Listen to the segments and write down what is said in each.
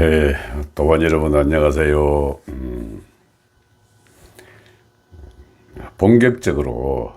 예, 동안 여러분 안녕하세요. 음, 본격적으로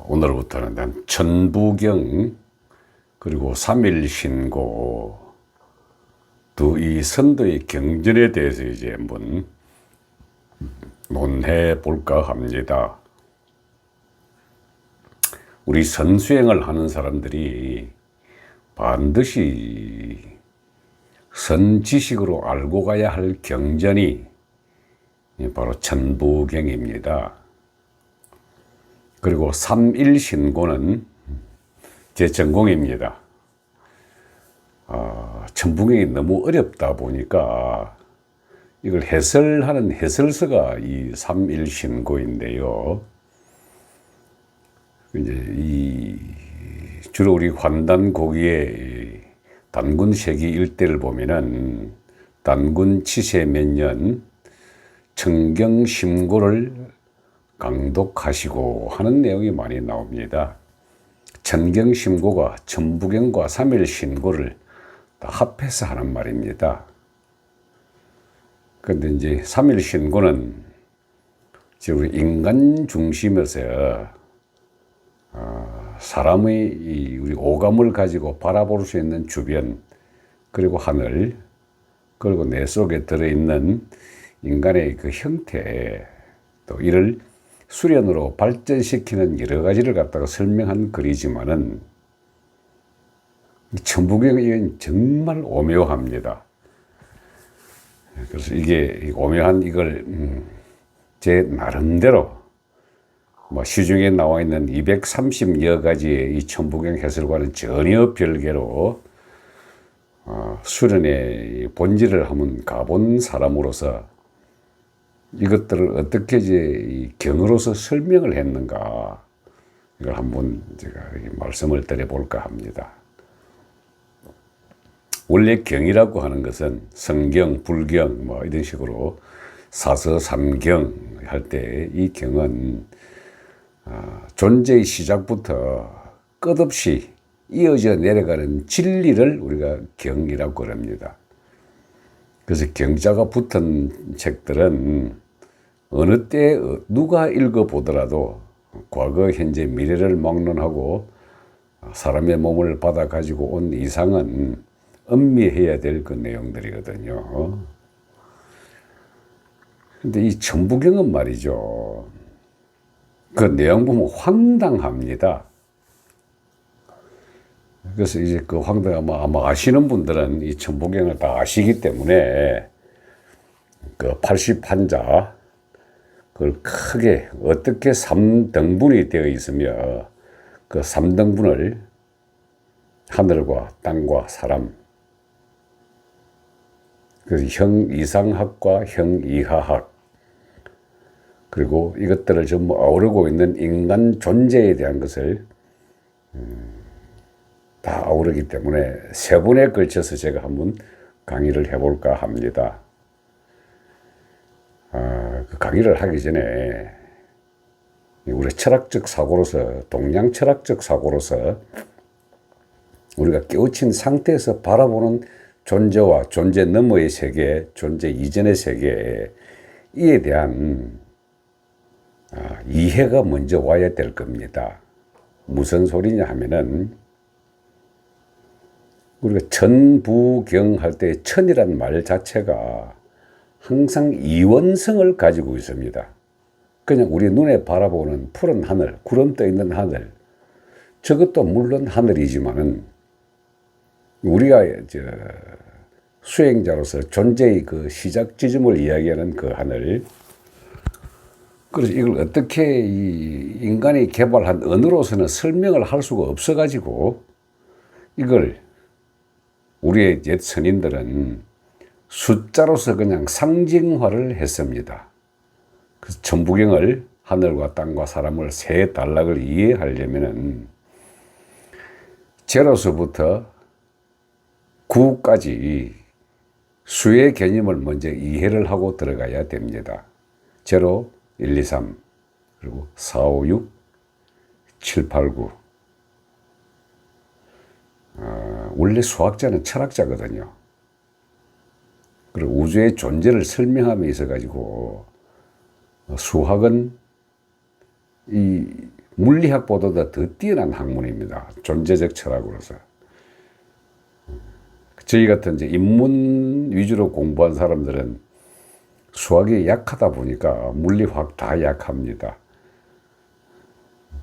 오늘부터는 난 천부경 그리고 삼일신고 두 이 선도의 경전에 대해서 이제 한번 논해 볼까 합니다. 우리 선수행을 하는 사람들이 반드시 선지식으로 알고 가야 할 경전이 바로 천부경입니다. 그리고 삼일신고는 제 전공입니다. 어, 천부경이 너무 어렵다 보니까 이걸 해설하는 해설서가 이 삼일신고인데요. 이제 이 주로 우리 환단 고기의 단군 세기 일대를 보면은 단군 치세 몇 년 청경 심고를 강독하시고 하는 내용이 많이 나옵니다. 천경 심고가 천부경과 삼일 신고를 다 합해서 하는 말입니다. 그런데 이제 삼일 신고는 우리 인간 중심에서 사람의 이 우리 오감을 가지고 바라볼 수 있는 주변 그리고 하늘 그리고 내 속에 들어있는 인간의 그 형태 또 이를 수련으로 발전시키는 여러 가지를 갖다가 설명한 글이지만은 천부경이 정말 오묘합니다. 그래서 이게 오묘한 이걸 음, 제 나름대로 뭐 시중에 나와 있는 230여 가지의 이 천부경 해설과는 전혀 별개로 어, 수련의 본질을 한번 가본 사람으로서 이것들을 어떻게 이제 이 경으로서 설명을 했는가 이걸 한번 제가 말씀을 드려볼까 합니다. 원래 경이라고 하는 것은 성경, 불경 뭐 이런 식으로 사서 삼경 할 때 이 경은 어, 존재의 시작부터 끝없이 이어져 내려가는 진리를 우리가 경이라고 그럽니다. 그래서 경자가 붙은 책들은 어느 때 어, 누가 읽어보더라도 과거, 현재, 미래를 막론하고 사람의 몸을 받아 가지고 온 이상은 음미해야 될 그 내용들이거든요. 근데 이 천부경은 말이죠. 그 내용 보면 황당합니다. 그래서 이제 그 황당 아마, 아마 아시는 분들은 이 천부경을 다 아시기 때문에 그 80판자 그걸 크게 어떻게 3등분이 되어 있으며 그 3등분을 하늘과 땅과 사람 그 형이상학과 형이하학 그리고 이것들을 전부 아우르고 있는 인간 존재에 대한 것을 음, 다 아우르기 때문에 세 번에 걸쳐서 제가 한번 강의를 해볼까 합니다. 아, 그 강의를 하기 전에 우리 철학적 사고로서 동양 철학적 사고로서 우리가 깨우친 상태에서 바라보는 존재와 존재 너머의 세계, 존재 이전의 세계 이에 대한 아, 이해가 먼저 와야 될 겁니다. 무슨 소리냐 하면은 우리가 천부경 할 때 천이란 말 자체가 항상 이원성을 가지고 있습니다. 그냥 우리 눈에 바라보는 푸른 하늘, 구름 떠 있는 하늘, 저것도 물론 하늘이지만은 우리가 저 수행자로서 존재의 그 시작 지점을 이야기하는 그 하늘, 그래서 이걸 어떻게 이 인간이 개발한 언어로서는 설명을 할 수가 없어가지고 이걸 우리의 옛 선인들은 숫자로서 그냥 상징화를 했습니다. 그래서 천부경을 하늘과 땅과 사람을 세 단락을 이해하려면은 제로서부터 구까지 수의 개념을 먼저 이해를 하고 들어가야 됩니다. 제로 1, 2, 3, 그리고 4, 5, 6, 7, 8, 9. 어, 원래 수학자는 철학자거든요. 그리고 우주의 존재를 설명함에 있어 가지고 수학은 이 물리학보다 더 뛰어난 학문입니다. 존재적 철학으로서. 저희 같은 이제 인문 위주로 공부한 사람들은 수학이 약하다 보니까 물리학 다 약합니다.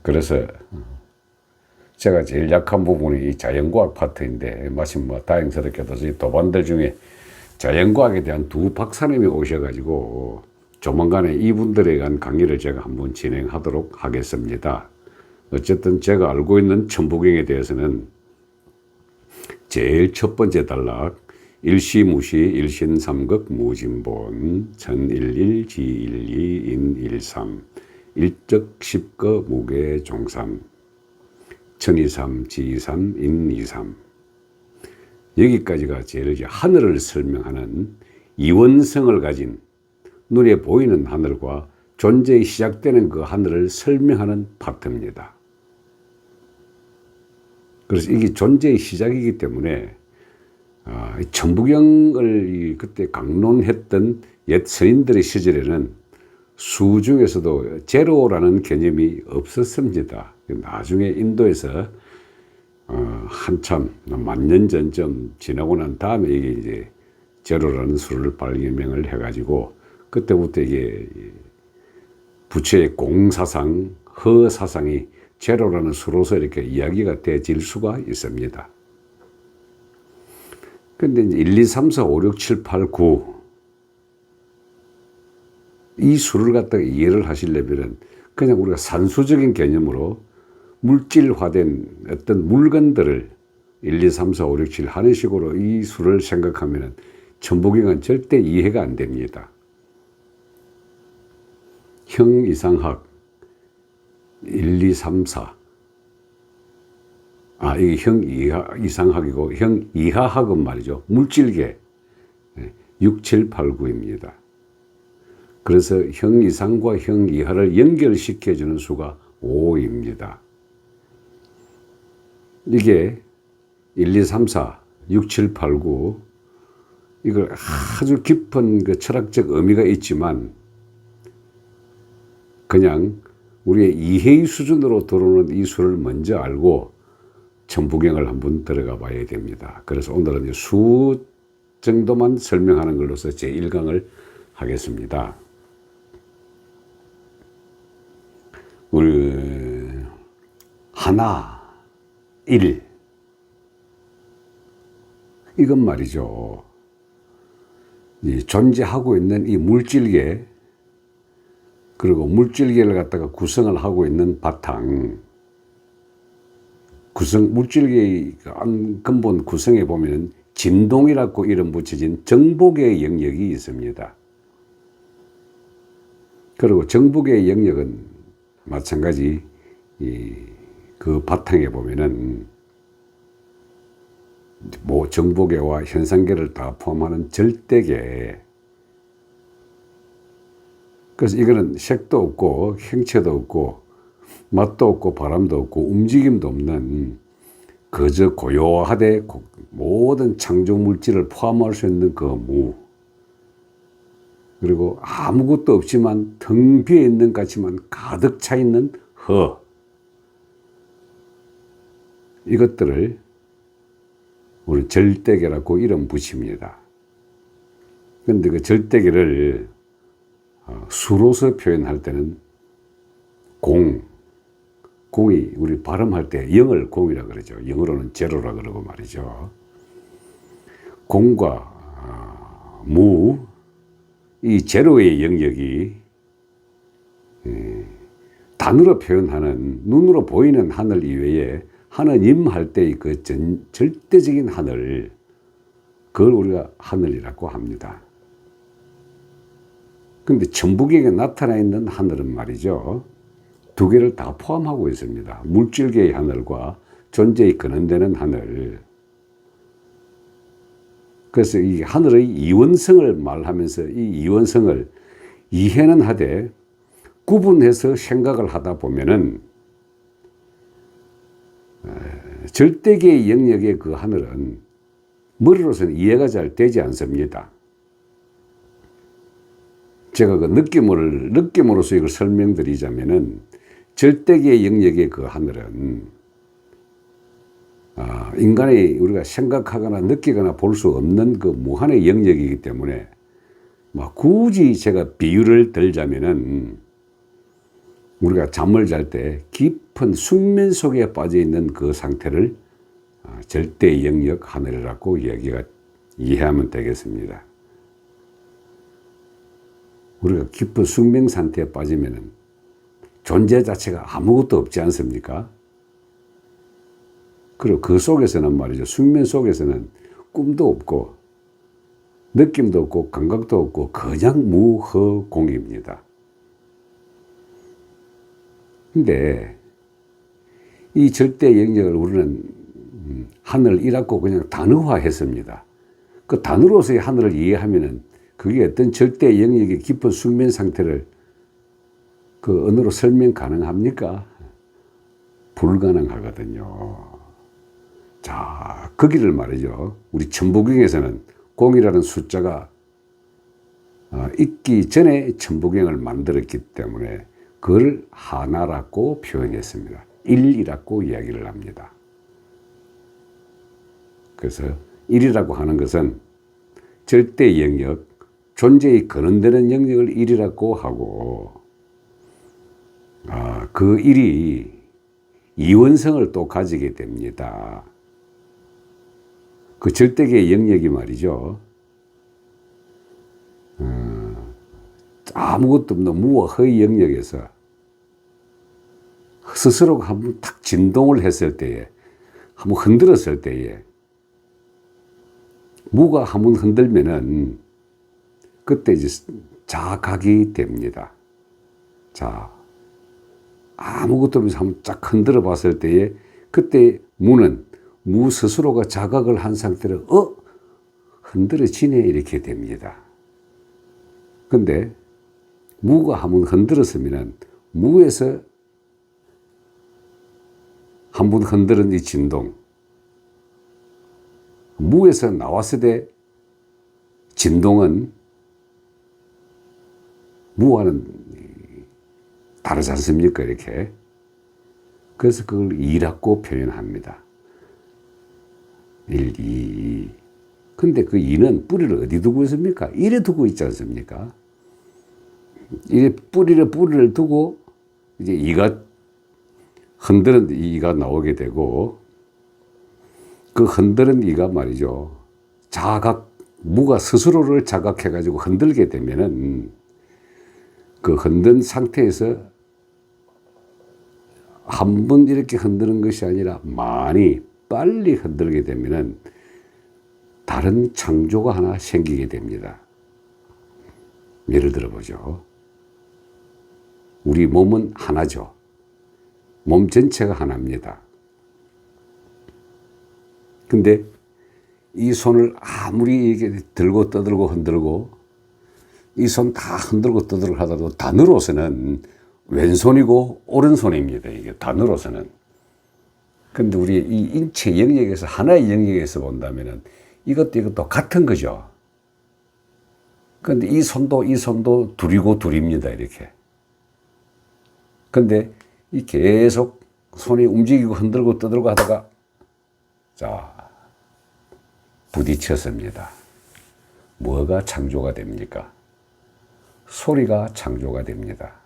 그래서 제가 제일 약한 부분이 이 자연과학 파트인데 마침 뭐 다행스럽게도 저희 도반들 중에 자연과학에 대한 두 박사님이 오셔가지고 조만간에 이분들에 관한 강의를 제가 한번 진행하도록 하겠습니다. 어쨌든 제가 알고 있는 천부경에 대해서는 제일 첫 번째 단락 일시무시 일신삼극 무진본 천일일 지일이 인일삼 일적 십거 무게 종삼 천이삼 지삼 인이삼 여기까지가 제일 이제 하늘을 설명하는 이원성을 가진 눈에 보이는 하늘과 존재에 시작되는 그 하늘을 설명하는 파트입니다. 그래서 이게 존재의 시작이기 때문에 아, 이 천부경을 이 그때 강론했던 옛 선인들의 시절에는 수 중에서도 제로라는 개념이 없었습니다. 나중에 인도에서 어, 한참 만년 전쯤 지나고 난 다음에 이게 이제 제로라는 수를 발명을 해가지고 그때부터 이게 부처의 공사상, 허사상이 제로라는 수로서 이렇게 이야기가 되질 수가 있습니다. 근데 이제 1, 2, 3, 4, 5, 6, 7, 8, 9. 이 수를 갖다가 이해를 하시려면은 그냥 우리가 산수적인 개념으로 물질화된 어떤 물건들을 1, 2, 3, 4, 5, 6, 7 하는 식으로 이 수를 생각하면은 천부경은 절대 이해가 안 됩니다. 형 이상학 1, 2, 3, 4. 아, 이게 형 이하, 이상학이고 형 이하학은 말이죠. 물질계 6, 7, 8, 9입니다. 그래서 형 이상과 형 이하를 연결시켜주는 수가 5입니다. 이게 1, 2, 3, 4, 6, 7, 8, 9 이걸 아주 깊은 그 철학적 의미가 있지만 그냥 우리의 이해의 수준으로 들어오는 이 수를 먼저 알고 천부경을 한번 들어가 봐야 됩니다. 그래서 오늘은 수 정도만 설명하는 걸로서 제 1강을 하겠습니다. 우리 하나, 일 이건 말이죠. 이 존재하고 있는 이 물질계 그리고 물질계를 갖다가 구성을 하고 있는 바탕 구성 물질계의 근본 구성에 보면 진동이라고 이름 붙여진 정복의 영역이 있습니다. 그리고 정복의 영역은 마찬가지 그 바탕에 보면은 뭐 정복계와 현상계를 다 포함하는 절대계 그래서 이거는 색도 없고 형체도 없고 맛도 없고 바람도 없고 움직임도 없는 그저 고요하되 모든 창조 물질을 포함할 수 있는 그 무. 그리고 아무것도 없지만 텅 비어 있는 것 같지만 가득 차 있는 허. 이것들을 우리 절대계라고 이름 붙입니다. 그런데 그 절대계를 어, 수로서 표현할 때는 공, 공이 우리 발음할 때 영을 공이라 그러죠. 영어로는 제로라 그러고 말이죠. 공과 어, 무, 이 제로의 영역이 예, 단어로 표현하는 눈으로 보이는 하늘 이외에 하느님 할 때의 그 전, 절대적인 하늘, 그걸 우리가 하늘이라고 합니다. 근데 천부경에 나타나 있는 하늘은 말이죠. 두 개를 다 포함하고 있습니다. 물질계의 하늘과 존재의 근원되는 하늘. 그래서 이 하늘의 이원성을 말하면서 이 이원성을 이해는 하되 구분해서 생각을 하다 보면은 절대계의 영역의 그 하늘은 머리로서는 이해가 잘 되지 않습니다. 제가 그 느낌을, 느낌으로서 이걸 설명드리자면은 절대계의 영역의 그 하늘은 아, 인간이 우리가 생각하거나 느끼거나 볼 수 없는 그 무한의 영역이기 때문에 막 굳이 제가 비유를 들자면은 우리가 잠을 잘 때 깊은 숙면 속에 빠져 있는 그 상태를 아, 절대 영역 하늘이라고 이야기가 이해하면 되겠습니다. 우리가 깊은 숙명 상태에 빠지면은 존재 자체가 아무것도 없지 않습니까? 그리고 그 속에서는 말이죠. 숙면 속에서는 꿈도 없고 느낌도 없고 감각도 없고 그냥 무허공입니다. 근데 이 절대 영역을 우리는 음, 하늘 이라고 그냥 단어화했습니다. 그 단어로서의 하늘을 이해하면은 그게 어떤 절대 영역의 깊은 숙면 상태를 그 언어로 설명 가능합니까? 불가능하거든요. 자, 거기를 말이죠. 우리 천부경에서는 공이라는 숫자가 어, 있기 전에 천부경을 만들었기 때문에 그걸 하나라고 표현했습니다. 일이라고 이야기를 합니다. 그래서 일이라고 하는 것은 절대 영역, 존재의 근원되는 영역을 일이라고 하고, 아, 그 일이 이원성을 또 가지게 됩니다. 그 절대계의 영역이 말이죠. 어, 아무것도 없는 무와 허의 영역에서 스스로가 한번 탁 진동을 했을 때에, 한번 흔들었을 때에, 무가 한번 흔들면은 그때 이제 자각이 됩니다. 자, 아무것도 없면서 한번 쫙 흔들어 봤을 때에 그때 무는 무 스스로가 자각을 한 상태로 어? 흔들어지네 이렇게 됩니다. 근데 무가 한번 흔들었으면 무에서 한 번 흔드는 이 진동 무에서 나왔을 때 진동은 무와는 다르지 않습니까? 이렇게. 그래서 그걸 이라고 표현합니다. 1, 2. 근데 그 2는 뿌리를 어디 두고 있습니까? 1에 두고 있지 않습니까? 이 뿌리를 뿌리를 두고 이제 2가 흔드는 2가 나오게 되고 그 흔드는 이가 말이죠. 자각, 무가 스스로를 자각해가지고 흔들게 되면은 그 흔든 상태에서 한 번 이렇게 흔드는 것이 아니라 많이 빨리 흔들게 되면은 다른 창조가 하나 생기게 됩니다. 예를 들어 보죠. 우리 몸은 하나죠. 몸 전체가 하나입니다. 근데 이 손을 아무리 이게 들고 떠들고 흔들고 이 손 다 흔들고 떠들고 하다도 단으로서는 왼손이고 오른손입니다. 이게 단으로서는. 근데 우리 이 인체 영역에서 하나의 영역에서 본다면은 이것도 이것도 같은 거죠. 근데 이 손도 이 손도 둘이고 둘입니다. 이렇게. 근데 이 계속 손이 움직이고 흔들고 떠들고 하다가 자, 부딪혔습니다. 뭐가 창조가 됩니까? 소리가 창조가 됩니다.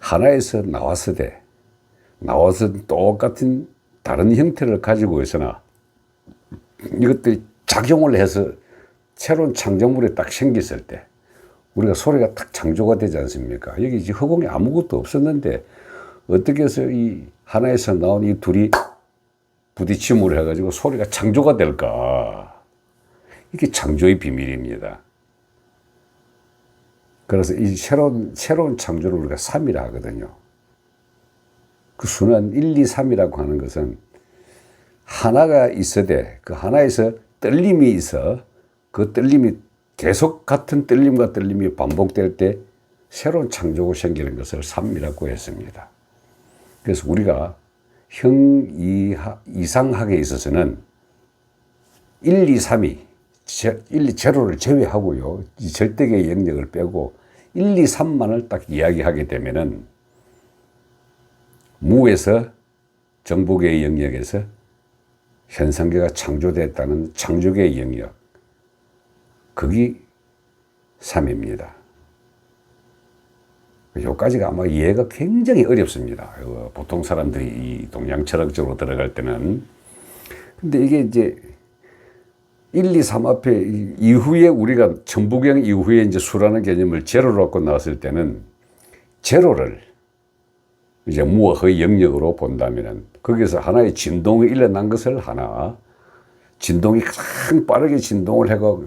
하나에서 나왔을 때, 나와서 똑같은 다른 형태를 가지고 있으나 이것들이 작용을 해서 새로운 창조물이 딱 생겼을 때 우리가 소리가 딱 창조가 되지 않습니까? 여기 이제 허공에 아무것도 없었는데 어떻게 해서 이 하나에서 나온 이 둘이 부딪힘으로 해가지고 소리가 창조가 될까? 이게 창조의 비밀입니다. 그래서 이 새로운, 새로운 창조를 우리가 3이라 하거든요. 그 수는 1, 2, 3이라고 하는 것은 하나가 있어대 그 하나에서 떨림이 있어 그 떨림이 계속 같은 떨림과 떨림이 반복될 때 새로운 창조가 생기는 것을 3이라고 했습니다. 그래서 우리가 형 이상학에 있어서는 1, 2, 3이 1, 2, 제로를 제외하고요. 이 절대계의 영역을 빼고 1, 2, 3만을 딱 이야기하게 되면은 무에서 정복의 영역에서 현상계가 창조됐다는 창조계의 영역. 그게 3입니다. 여기까지가 아마 이해가 굉장히 어렵습니다. 어, 보통 사람들이 이 동양 철학적으로 들어갈 때는. 근데 이게 이제 1, 2, 3 앞에 이- 이후에 우리가 천부경 이후에 이제 수라는 개념을 제로로 갖고 나왔을 때는 제로를 이제 무어의 영역으로 본다면은 거기서 하나의 진동이 일어난 것을 하나 진동이 가장 빠르게 진동을 해가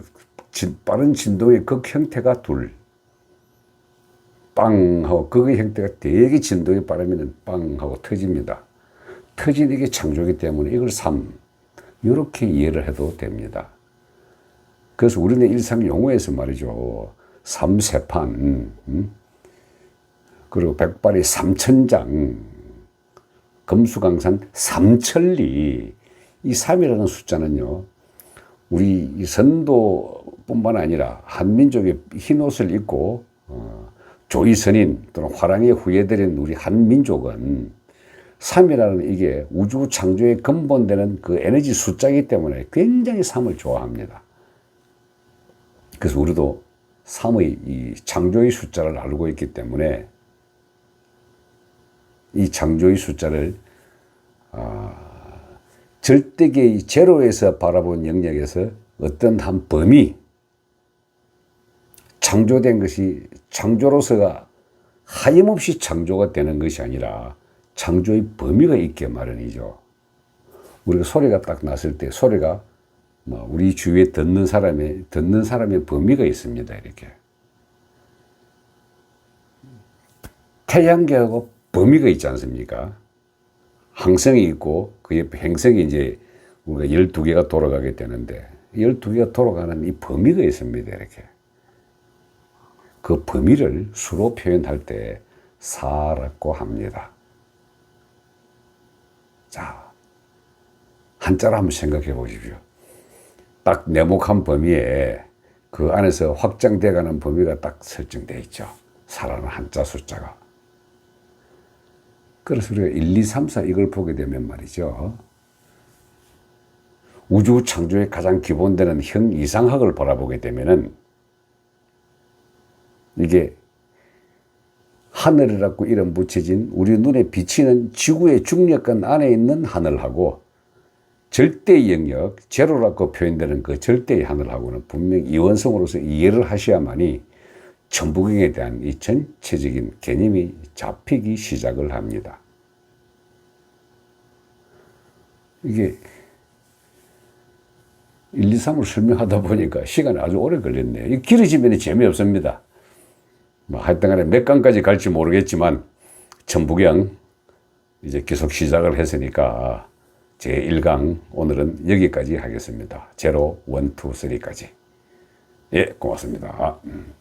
진- 빠른 진동의 극 형태가 둘. 빵 하고 그의 형태가 되게 진동이 빠르면 빵 하고 터집니다. 터진 이게 창조기 때문에 이걸 삼 이렇게 이해를 해도 됩니다. 그래서 우리는 일상 용어에서 말이죠. 삼세판, 음? 그리고 백발이 삼천장, 금수강산 삼천리. 이 삼이라는 숫자는요, 우리 이 선도뿐만 아니라 한민족의 흰 옷을 입고 어, 조이선인 또는 화랑의 후예들인 우리 한민족은 3이라는 이게 우주 창조의 근본되는 그 에너지 숫자이기 때문에 굉장히 3을 좋아합니다. 그래서 우리도 3의 이 창조의 숫자를 알고 있기 때문에 이 창조의 숫자를 절대계의 제로에서 바라본 영역에서 어떤 한 범위, 창조된 것이 창조로서가 하염없이 창조가 되는 것이 아니라 창조의 범위가 있게 마련이죠. 우리가 소리가 딱 났을 때 소리가 뭐 우리 주위에 듣는 사람의 듣는 사람의 범위가 있습니다. 이렇게 태양계하고 범위가 있지 않습니까? 항성이 있고 그 옆에 행성이 이제 우리가 12개가 돌아가게 되는데 12개가 돌아가는 이 범위가 있습니다. 이렇게. 그 범위를 수로 표현할 때 사라고 합니다. 자, 한자로 한번 생각해 보십시오. 딱 네모칸 범위에 그 안에서 확장돼 가는 범위가 딱 설정되어 있죠. 사라는 한자 숫자가. 그래서 우리가 1, 2, 3, 4 이걸 보게 되면 말이죠. 우주 창조의 가장 기본되는 형 이상학을 바라보게 되면은 이게 하늘이라고 이름 붙여진 우리 눈에 비치는 지구의 중력권 안에 있는 하늘하고 절대 영역, 제로라고 표현되는 그 절대의 하늘하고는 분명히 이원성으로서 이해를 하셔야만이 천부경에 대한 이 전체적인 개념이 잡히기 시작을 합니다. 이게 1, 2, 3을 설명하다 보니까 시간이 아주 오래 걸렸네요. 이 길어지면 재미없습니다. 뭐 하여튼 간에 몇 강까지 갈지 모르겠지만 천부경 이제 계속 시작을 했으니까 제 1강 오늘은 여기까지 하겠습니다. 제로, 원, 투, 쓰리까지. 예, 고맙습니다. 음.